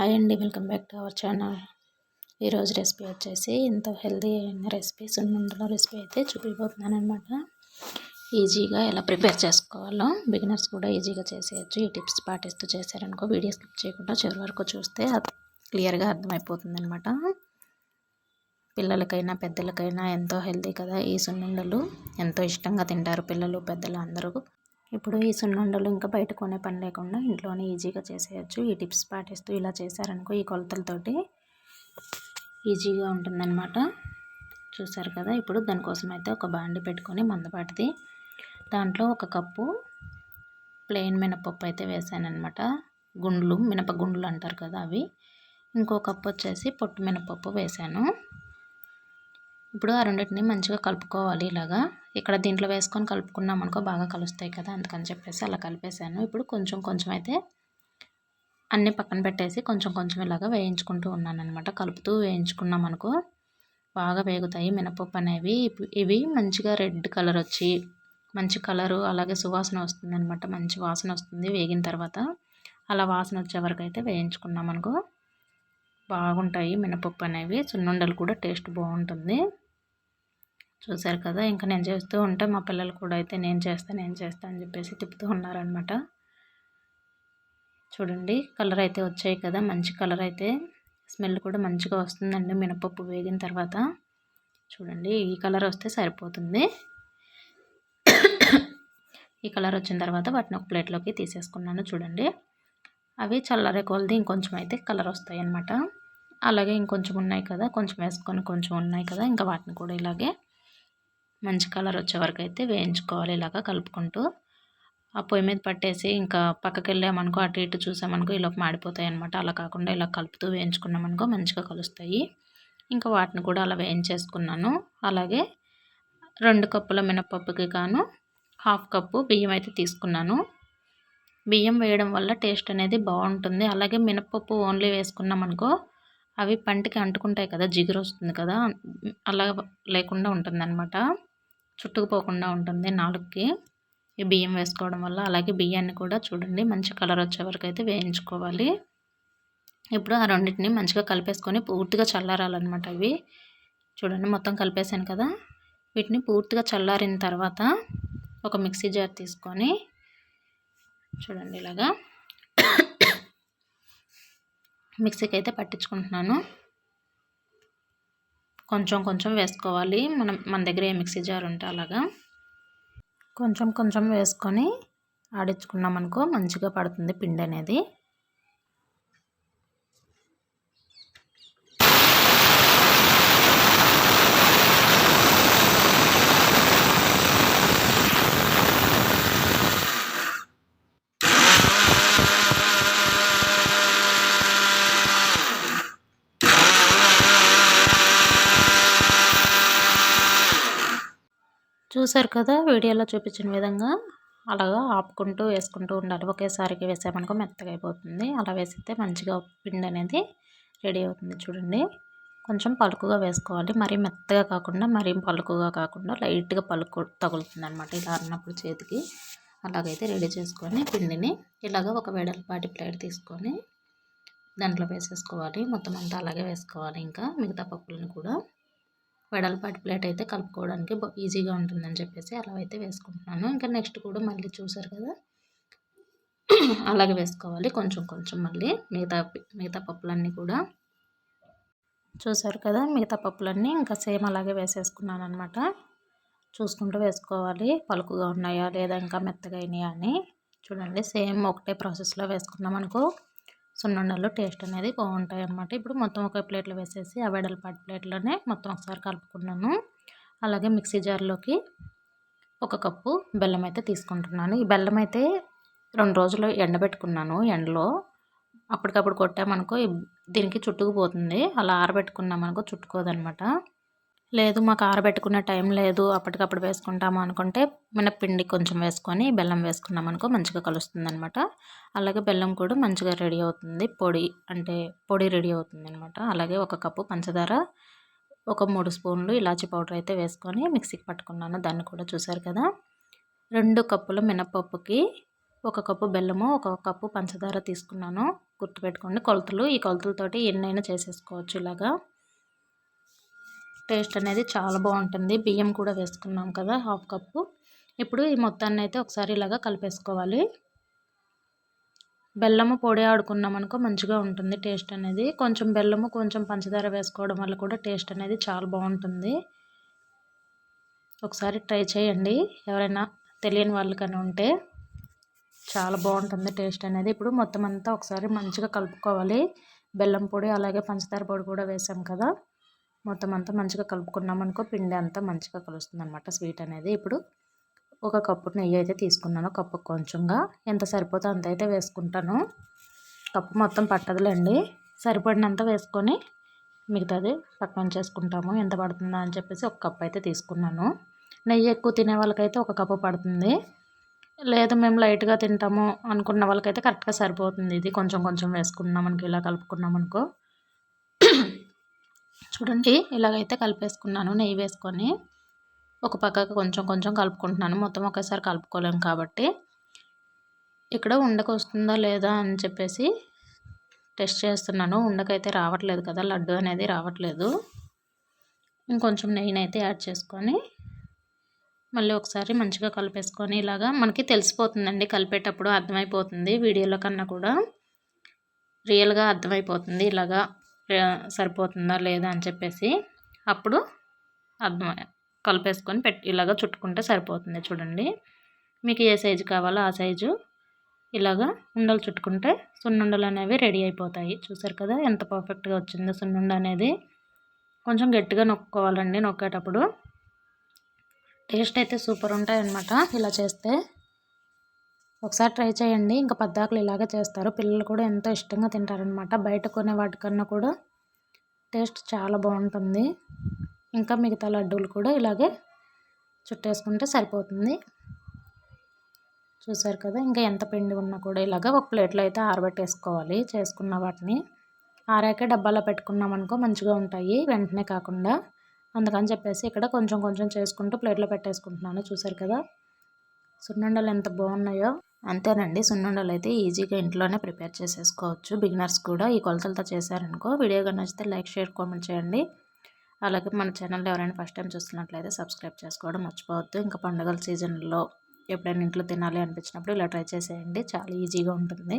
Hi అండి welcome back to our channel. ఈరోజు recipe వచ్చేసి ఎంతో హెల్దీ అయిన రెసిపీ సున్నుండల రెసిపీ అయితే చూపిపోతున్నాను అనమాట ఈజీగా ఎలా ప్రిపేర్ చేసుకోవాలో బిగినర్స్ కూడా ఈజీగా చేసేయచ్చు. ఈ టిప్స్ పాటిస్తూ చేశారనుకో వీడియో స్కిప్ చేయకుండా చివరి వరకు చూస్తే క్లియర్గా అర్థమైపోతుంది అనమాట పిల్లలకైనా పెద్దలకైనా ఎంతో హెల్దీ కదా ఈ సున్నుండలు. ఎంతో ఇష్టంగా తింటారు పిల్లలు పెద్దలు అందరూ. ఇప్పుడు ఈ సున్నుండలు ఇంకా బయట కొనే పని లేకుండా ఇంట్లోనే ఈజీగా చేసేయచ్చు. ఈ టిప్స్ పాటిస్తూ ఇలా చేశారనుకో ఈ కొలతలతోటి ఈజీగా ఉంటుందన్నమాట. చూసారు కదా? ఇప్పుడు దానికోసం అయితే ఒక బాండి పెట్టుకొని మందపాటిది దాంట్లో ఒక కప్పు ప్లెయిన్ మినపప్పు అయితే వేసానమాట గుండ్లు మినప గుండ్లు అంటారు కదా అవి. ఇంకో కప్పు వచ్చేసి పొట్టు మినపప్పు వేసాను. ఇప్పుడు ఆ రెండింటిని మంచిగా కలుపుకోవాలి ఇలాగా. ఇక్కడ దీంట్లో వేసుకొని కలుపుకున్నాం అనుకో బాగా కలుస్తాయి కదా అందుకని చెప్పేసి అలా కలిపేసాను ఇప్పుడు కొంచెం కొంచెం అయితే అన్నీ పక్కన పెట్టేసి కొంచెం కొంచెం ఇలాగా వేయించుకుంటూ ఉన్నాను అనమాట కలుపుతూ వేయించుకున్నాం అనుకో బాగా వేగుతాయి. మినపప్పు అనేవి ఇవి మంచిగా రెడ్ కలర్ వచ్చి మంచి కలరు అలాగే సువాసన వస్తుంది అనమాట మంచి వాసన వస్తుంది వేగిన తర్వాత. అలా వాసన వచ్చే వరకు అయితే వేయించుకున్నాం అనుకో బాగుంటాయి మినపప్పు అనేవి. సున్నుండలు కూడా టేస్ట్ బాగుంటుంది. చూసారు కదా ఇంకా నేను చేస్తూ ఉంటే మా పిల్లలు కూడా అయితే నేను చేస్తా నేను చేస్తాను అని చెప్పేసి తిప్పుతూ ఉన్నారనమాట చూడండి కలర్ అయితే వచ్చాయి కదా మంచి కలర్ అయితే. స్మెల్ కూడా మంచిగా వస్తుందండి మినపప్పు వేగిన తర్వాత. చూడండి ఈ కలర్ వస్తే సరిపోతుంది. ఈ కలర్ వచ్చిన తర్వాత వాటిని ఒక ప్లేట్లోకి తీసేసుకున్నాను చూడండి. అవి చల్లరే కొలది ఇంకొంచెం అయితే కలర్ వస్తాయి అన్నమాట అలాగే ఇంకొంచెం ఉన్నాయి కదా కొంచెం వేసుకొని కొంచెం ఉన్నాయి కదా ఇంకా వాటిని కూడా ఇలాగే మంచి కలర్ వచ్చే వరకు అయితే వేయించుకోవాలి ఇలాగా కలుపుకుంటూ. ఆ పొయ్యి మీద పట్టేసి ఇంకా పక్కకి వెళ్ళామనుకో అటు ఇటు చూసామనుకో ఇలా మాడిపోతాయి అనమాట అలా కాకుండా ఇలా కలుపుతూ వేయించుకున్నామనుకో మంచిగా కలుస్తాయి. ఇంకా వాటిని కూడా అలా వేయించేసుకున్నాను. అలాగే రెండు కప్పుల మినపప్పుకి కాను హాఫ్ కప్పు బియ్యం అయితే తీసుకున్నాను. బియ్యం వేయడం వల్ల టేస్ట్ అనేది బాగుంటుంది. అలాగే మినపప్పు ఓన్లీ వేసుకున్నామనుకో అవి పంటికి అంటుకుంటాయి కదా జిగురు వస్తుంది కదా అలా లేకుండా ఉంటుంది అనమాట చుట్టుకుపోకుండా ఉంటుంది నాలుగుకి. ఈ బియ్యం వేసుకోవడం వల్ల అలాగే బియ్యాన్ని కూడా చూడండి మంచి కలర్ వచ్చే వరకు అయితే వేయించుకోవాలి. ఇప్పుడు ఆ రెండింటిని మంచిగా కలిపేసుకొని పూర్తిగా చల్లారాలన్నమాట ఇవి. చూడండి మొత్తం కలిపేసాను కదా. వీటిని పూర్తిగా చల్లారిన తర్వాత ఒక మిక్సీ జార్ తీసుకొని చూడండి ఇలాగా. మిక్సీకి అయితే పట్టించుకుంటున్నాను. కొంచెం కొంచెం వేసుకోవాలి. మనం మన దగ్గర ఏ మిక్సీ జార్ ఉంటే అలాగా. కొంచెం కొంచెం వేసుకొని ఆడించుకున్నాం అనుకో మంచిగా పడుతుంది పిండి అనేది. చూసారు కదా వీడియోలో చూపించిన విధంగా అలాగా ఆపుకుంటూ వేసుకుంటూ ఉండాలి. ఒకేసారికి వేసామనుకో మెత్తగా అయిపోతుంది. అలా వేసితే మంచిగా పిండి అనేది రెడీ అవుతుంది చూడండి. కొంచెం పలుకుగా వేసుకోవాలి. మరీ మెత్తగా కాకుండా మరీ పలుకుగా కాకుండా లైట్గా పలుకు తగులుతుంది అనమాట ఇలా అన్నప్పుడు చేతికి. అలాగైతే రెడీ చేసుకొని పిండిని ఇలాగ ఒక వెడల్పాటి ప్లేట్ తీసుకొని దాంట్లో వేసేసుకోవాలి. మొత్తం అంతా అలాగే వేసుకోవాలి ఇంకా మిగతా పప్పులను కూడా. వెడల్పాటి ప్లేట్ అయితే కలుపుకోవడానికి ఈజీగా ఉంటుందని చెప్పేసి అలా అయితే వేసుకుంటున్నాను. ఇంకా నెక్స్ట్ కూడా మళ్ళీ చూసారు కదా? అలాగే వేసుకోవాలి కొంచెం కొంచెం మళ్ళీ మిగతా మిగతా పప్పులన్నీ కూడా. చూసారు కదా? మిగతా పప్పులన్నీ ఇంకా సేమ్ అలాగే వేసేసుకున్నాను అనమాట చూసుకుంటూ వేసుకోవాలి. పలుకుగా ఉన్నాయా లేదా ఇంకా మెత్తగా అయినాయా అని. చూడండి సేమ్ ఒకటే ప్రాసెస్లో వేసుకున్నాం అనుకో. సున్నుండలు టేస్ట్ అనేది బాగుంటాయి అన్నమాట ఇప్పుడు మొత్తం ఒక ప్లేట్లో వేసేసి ఆ వెడల్పాటి ప్లేట్లోనే మొత్తం ఒకసారి కలుపుకున్నాను. అలాగే మిక్సీ జార్లోకి ఒక కప్పు బెల్లం అయితే తీసుకుంటున్నాను. ఈ బెల్లం అయితే రెండు రోజులు ఎండబెట్టుకున్నాను ఎండలో. అప్పటికప్పుడు కొట్టామనుకో దీనికి చుట్టుకుపోతుంది. అలా ఆరబెట్టుకున్నామనుకో చుట్టుకోదనమాట లేదు మాకు ఆరబెట్టుకునే టైం లేదు అప్పటికప్పుడు వేసుకుంటాము అనుకుంటే మినప్పిండి కొంచెం వేసుకొని బెల్లం వేసుకున్నాం అనుకో మంచిగా కలుస్తుంది అనమాట అలాగే బెల్లం కూడా మంచిగా రెడీ అవుతుంది పొడి అంటే పొడి రెడీ అవుతుంది అనమాట అలాగే ఒక కప్పు పంచదార ఒక మూడు స్పూన్లు ఇలాచి పౌడర్ అయితే వేసుకొని మిక్సీకి పట్టుకున్నాను దాన్ని కూడా చూసారు కదా. రెండు కప్పుల మినపప్పుకి ఒక కప్పు బెల్లము ఒక కప్పు పంచదార తీసుకున్నాను. గుర్తుపెట్టుకోండి కొలతలు ఈ కొలతలతోటి ఎన్నైనా చేసేసుకోవచ్చు ఇలాగా. టేస్ట్ అనేది చాలా బాగుంటుంది. బియ్యం కూడా వేసుకున్నాం కదా హాఫ్ కప్పు. ఇప్పుడు ఈ మొత్తాన్ని అయితే ఒకసారి ఇలాగా కలిపేసుకోవాలి. బెల్లము పొడి ఆడుకున్నాం అనుకో మంచిగా ఉంటుంది టేస్ట్ అనేది. కొంచెం బెల్లము కొంచెం పంచదార వేసుకోవడం వల్ల కూడా టేస్ట్ అనేది చాలా బాగుంటుంది. ఒకసారి ట్రై చేయండి. ఎవరైనా తెలియని వాళ్ళకని ఉంటే చాలా బాగుంటుంది టేస్ట్ అనేది. ఇప్పుడు మొత్తం అంతా ఒకసారి మంచిగా కలుపుకోవాలి. బెల్లం పొడి అలాగే పంచదార పొడి కూడా వేసాం కదా. మొత్తం అంతా మంచిగా కలుపుకున్నాం అనుకో పిండి అంతా మంచిగా కలుస్తుంది అనమాట స్వీట్ అనేది. ఇప్పుడు ఒక కప్పు నెయ్యి అయితే తీసుకున్నాను కప్పు కొంచెంగా. ఎంత సరిపోతే అంత అయితే వేసుకుంటాను. కప్పు మొత్తం పట్టదులేండి. సరిపడినంత వేసుకొని మిగతాది పక్కన చేసుకుంటాము. ఎంత పడుతుందా అని చెప్పేసి ఒక కప్పు అయితే తీసుకున్నాను. నెయ్యి ఎక్కువ తినే వాళ్ళకైతే ఒక కప్పు పడుతుంది. లేదు మేము లైట్గా తింటాము అనుకున్న వాళ్ళకైతే కరెక్ట్గా సరిపోతుంది. ఇది కొంచెం కొంచెం వేసుకున్నాం మనకి ఇలా కలుపుకున్నాం అనుకో. చూడండి ఇలాగైతే కలిపేసుకున్నాను నెయ్యి వేసుకొని. ఒక పక్కకు కొంచెం కొంచెం కలుపుకుంటున్నాను. మొత్తం ఒకేసారి కలుపుకోలేము కాబట్టి. ఇక్కడ ఉండకు వస్తుందా లేదా అని చెప్పేసి టెస్ట్ చేస్తున్నాను. ఉండకైతే రావట్లేదు కదా. లడ్డు అనేది రావట్లేదు. ఇంకొంచెం నెయ్యినైతే యాడ్ చేసుకొని మళ్ళీ ఒకసారి మంచిగా కలిపేసుకొని ఇలాగా మనకి తెలిసిపోతుందండి. కలిపేటప్పుడు అర్థమైపోతుంది. వీడియోలో కన్నా కూడా రియల్గా అర్థమైపోతుంది ఇలాగా. సరిపోతుందా లేదా అని చెప్పేసి అప్పుడు అర్థం కలిపేసుకొని పెట్టి ఇలాగ చుట్టుకుంటే సరిపోతుంది చూడండి. మీకు ఏ సైజు కావాలో ఆ సైజు ఇలాగా ఉండలు చుట్టుకుంటే సున్నుండలు అనేవి రెడీ అయిపోతాయి. చూసారు కదా ఎంత పర్ఫెక్ట్గా వచ్చిందో సున్నుండ అనేది. కొంచెం గట్టిగా నొక్కోవాలండి నొక్కేటప్పుడు. టేస్ట్ అయితే సూపర్ ఉంటాయి అన్నమాట ఇలా చేస్తే ఒకసారి ట్రై చేయండి. ఇంకా పద్దాకులు ఇలాగే చేస్తారు. పిల్లలు కూడా ఎంతో ఇష్టంగా తింటారనమాట బయట కొనే వాటికన్నా కూడా టేస్ట్ చాలా బాగుంటుంది. ఇంకా మిగతా లడ్డూలు కూడా ఇలాగే చుట్టేసుకుంటే సరిపోతుంది. చూసారు కదా? ఇంకా ఎంత పిండి ఉన్నా కూడా ఇలాగ ఒక ప్లేట్లో అయితే ఆరబెట్టేసుకోవాలి చేసుకున్న వాటిని. ఆరాకే డబ్బాలో పెట్టుకున్నామనుకో మంచిగా ఉంటాయి. వెంటనే కాకుండా అందుకని చెప్పేసి ఇక్కడ కొంచెం కొంచెం చేసుకుంటూ ప్లేట్లో పెట్టేసుకుంటున్నాను. చూసారు కదా? సున్నుండలు ఎంత బాగున్నాయో. అంతేనండి. సున్నుండలు అయితే ఈజీగా ఇంట్లోనే ప్రిపేర్ చేసేసుకోవచ్చు. బిగినర్స్ కూడా ఈ కొలతలతో చేశారనుకో వీడియోగా నచ్చితే లైక్ షేర్ కామెంట్ చేయండి. అలాగే మన ఛానల్ ఎవరైనా ఫస్ట్ టైం చూస్తున్నట్లయితే సబ్స్క్రైబ్ చేసుకోవడం మర్చిపోవద్దు. ఇంకా పండుగల సీజన్లో ఎప్పుడైనా ఇంట్లో తినాలి అనిపించినప్పుడు ఇలా ట్రై చేసేయండి. చాలా ఈజీగా ఉంటుంది.